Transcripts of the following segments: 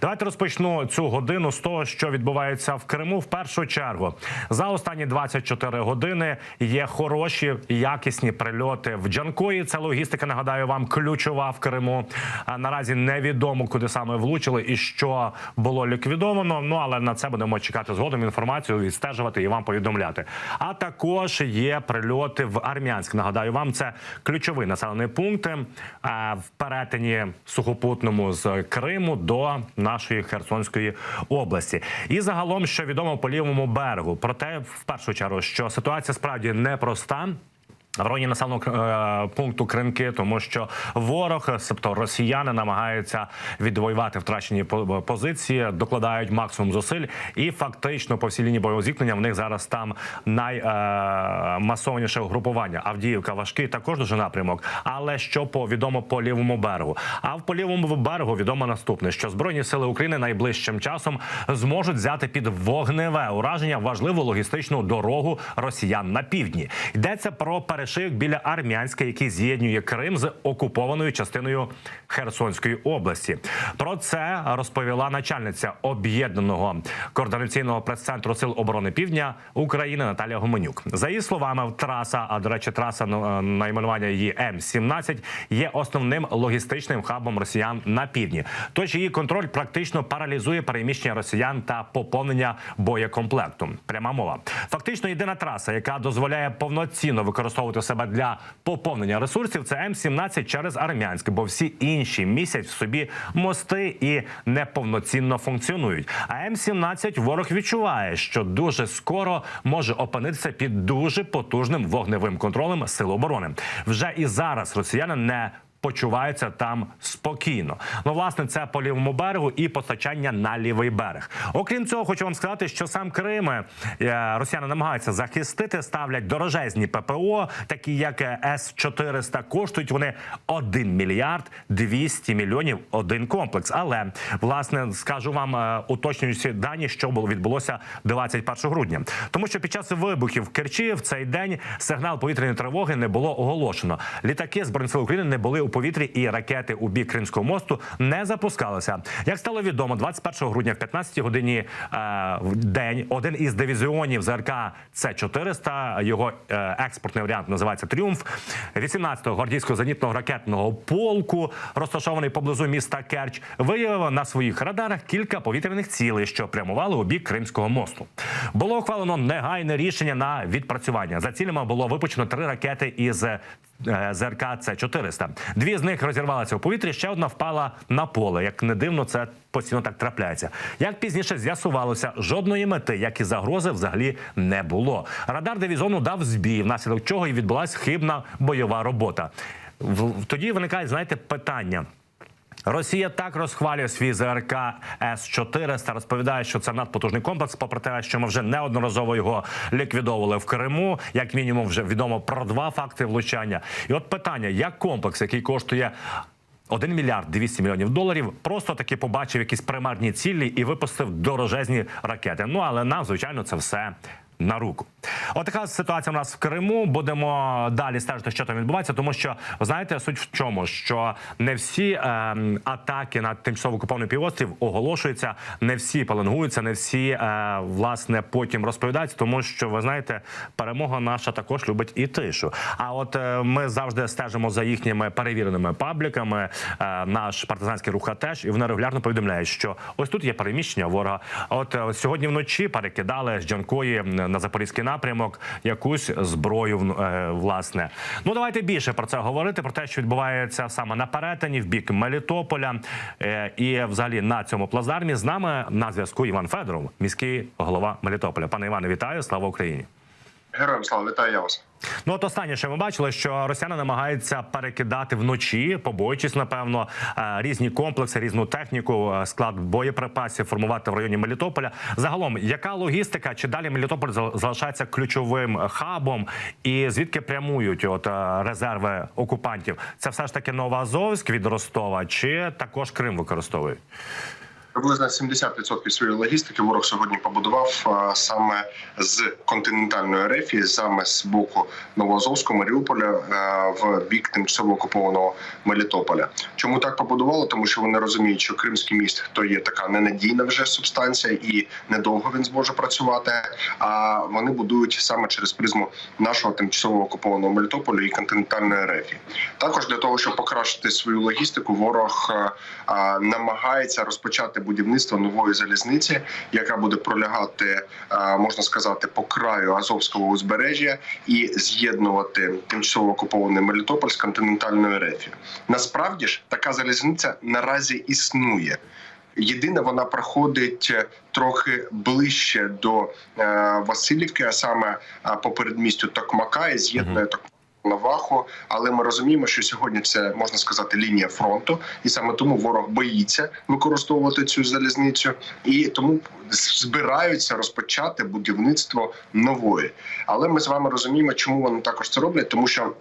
Давайте розпочну цю годину з того, що відбувається в Криму. В першу чергу за останні 24 години є хороші якісні прильоти в Джанкої. Це логістика. Нагадаю вам ключова в Криму. Наразі невідомо, куди саме влучили і що було ліквідовано. Ну але на це будемо чекати згодом інформацію, відстежувати і вам повідомляти. А також є прильоти в Армянськ. Нагадаю вам, це ключовий населений пункт е, в перетині сухопутному з Криму до нашої Херсонської області. І загалом, що відомо по лівому берегу, проте в першу чергу, що ситуація справді непроста. В районі населеного е, пункту Кринки, тому що ворог, себто росіяни, намагаються відвоювати втрачені по- позиції, докладають максимум зусиль, і фактично по всій лінії бойового зіткнення в них зараз там наймасовніше угрупування. Авдіївка важкий також дуже напрямок. Але що по відомо по лівому берегу? А в по лівому берегу відомо наступне: що збройні сили України найближчим часом зможуть взяти під вогневе ураження важливу логістичну дорогу росіян на півдні. Йдеться про перешийок біля Армянська, який з'єднує Крим з окупованою частиною Херсонської області. Про це розповіла начальниця об'єднаного координаційного прес-центру сил оборони Півдня України Наталія Гуменюк. За її словами, траса, а до речі, траса ну, е, найменування її М-17, є основним логістичним хабом росіян на півдні. Тож її контроль практично паралізує переміщення росіян та поповнення боєкомплекту. Пряма мова. Фактично єдина траса, яка дозволяє повноцінно використовувати себе для поповнення ресурсів, це М-17 через Армянськ, бо всі інші місяць в собі мости і неповноцінно функціонують. А М-17 ворог відчуває, що дуже скоро може опинитися під дуже потужним вогневим контролем сил оборони. Вже і зараз росіяни не Почуваються там спокійно. Ну, власне, це по лівому берегу і постачання на лівий берег. Окрім цього, хочу вам сказати, що сам Крим е, росіяни намагаються захистити, ставлять дорожезні ППО, такі як С 400 Коштують вони 1 мільярд 200 мільйонів один комплекс. Але власне скажу вам е, уточнюючи дані, що було відбулося 21 грудня, тому що під час вибухів в Керчі в цей день сигнал повітряної тривоги не було оголошено. Літаки збройних сил України не були у повітрі, і ракети у бік Кримського мосту не запускалися. Як стало відомо, 21 грудня в 15 годині е, в день один із дивізіонів ЗРК С 400 його е, експортний варіант називається Тріумф. 18-го гвардійського зенітного ракетного полку, розташований поблизу міста Керч, виявив на своїх радарах кілька повітряних цілей, що прямували у бік Кримського мосту. Було ухвалено негайне рішення на відпрацювання. За цілями було випущено три ракети із ЗРК С-400. Дві з них розірвалися у повітрі, ще одна впала на поле. Як не дивно, це постійно так трапляється. Як пізніше з'ясувалося, жодної мети, як і загрози, взагалі не було. Радар дивізону дав збій, внаслідок чого і відбулася хибна бойова робота. Тоді виникає, знаєте, питання. Росія так розхвалює свій ЗРК С-400, розповідає, що це надпотужний комплекс, попри те, що ми вже неодноразово його ліквідовували в Криму. Як мінімум, вже відомо про два факти влучання. І от питання: як комплекс, який коштує 1 мільярд 200 мільйонів доларів, просто таки побачив якісь примарні цілі і випустив дорожезні ракети. Ну але нам, звичайно, це все. На руку, отака ситуація у нас в Криму. Будемо далі стежити, що там відбувається, тому що знаєте, суть в чому, що не всі е, атаки на тимчасово окупований півострів оголошуються, не всі пеленгуються, не всі е, власне потім розповідаються, тому що ви знаєте, перемога наша також любить і тишу. А от е, ми завжди стежимо за їхніми перевіреними пабліками. Е, наш партизанський рух теж і вони регулярно повідомляють, що ось тут є переміщення ворога. От е, сьогодні вночі перекидали з Джанкої на запорізький напрямок якусь зброю. е, Власне, ну давайте більше про це говорити. Про те, що відбувається саме на перетині в бік Мелітополя е, і взагалі на цьому плацдармі. З нами на зв'язку Іван Федоров, міський голова Мелітополя. Пане Іване, вітаю! Слава Україні! Героям слава вітаю я вас. Ну, от останнє, що ми бачили, що росіяни намагаються перекидати вночі, побоюючись, напевно, е, різні комплекси, різну техніку, е, склад боєприпасів формувати в районі Мелітополя. Загалом, яка логістика? Чи далі Мелітополь залишається ключовим хабом? І звідки прямують от е, резерви окупантів? Це все ж таки Новоазовськ від Ростова, чи також Крим використовують? Приблизно 70% своєї логістики ворог сьогодні побудував саме з континентальної рефії, саме з боку Новоазовського Маріуполя в бік тимчасово окупованого Мелітополя. Чому так побудували? Тому що вони розуміють, що Кримський міст то є така ненадійна вже субстанція, і недовго він зможе працювати. А вони будують саме через призму нашого тимчасово окупованого Мелітополя і континентальної рефії. Також для того, щоб покращити свою логістику, ворог намагається розпочати будівництво нової залізниці, яка буде пролягати, можна сказати, по краю Азовського узбережжя і з'єднувати тимчасово окупований Мелітополь з континентальною рефією. Насправді ж така залізниця наразі існує. Єдине, вона проходить е, трохи ближче до е, Васильівки, а саме е, по передмістю Токмака і з'єднує Токмак. Наваху, але ми розуміємо, що сьогодні це можна сказати лінія фронту, і саме тому ворог боїться використовувати цю залізницю, і тому збираються розпочати будівництво нової. Але ми з вами розуміємо, чому вони також це роблять, тому що.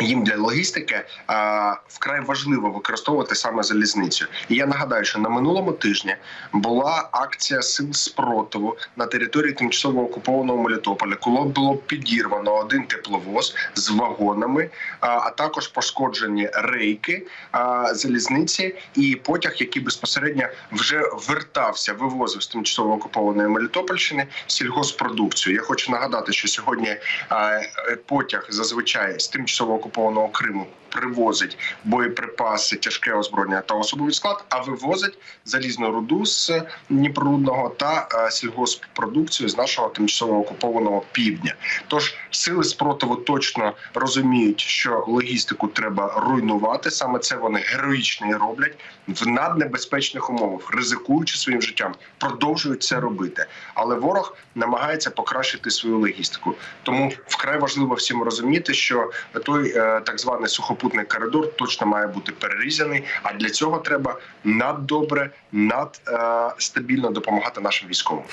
Їм для логістики а, вкрай важливо використовувати саме залізницю. І я нагадаю, що на минулому тижні була акція сил спротиву на території тимчасово окупованого Мелітополя, коли було підірвано один тепловоз з вагонами, а, а також пошкоджені рейки а, залізниці і потяг, який безпосередньо вже вертався, вивозив з тимчасово окупованої Мелітопольщини сільгоспродукцію. Я хочу нагадати, що сьогодні а, е, потяг зазвичай з тимчасово окупованого Криму привозить боєприпаси, тяжке озброєння та особовий склад, а вивозить залізну руду з Дніпрорудного та е, сільгоспродукцію з нашого тимчасово окупованого півдня. Тож сили спротиву точно розуміють, що логістику треба руйнувати. Саме це вони героїчно і роблять в наднебезпечних умовах, ризикуючи своїм життям, продовжують це робити. Але ворог намагається покращити свою логістику. Тому вкрай важливо всім розуміти, що той е, так званий сухопутний коридор точно має бути перерізаний. А для цього треба наддобре, над е, допомагати нашим військовим.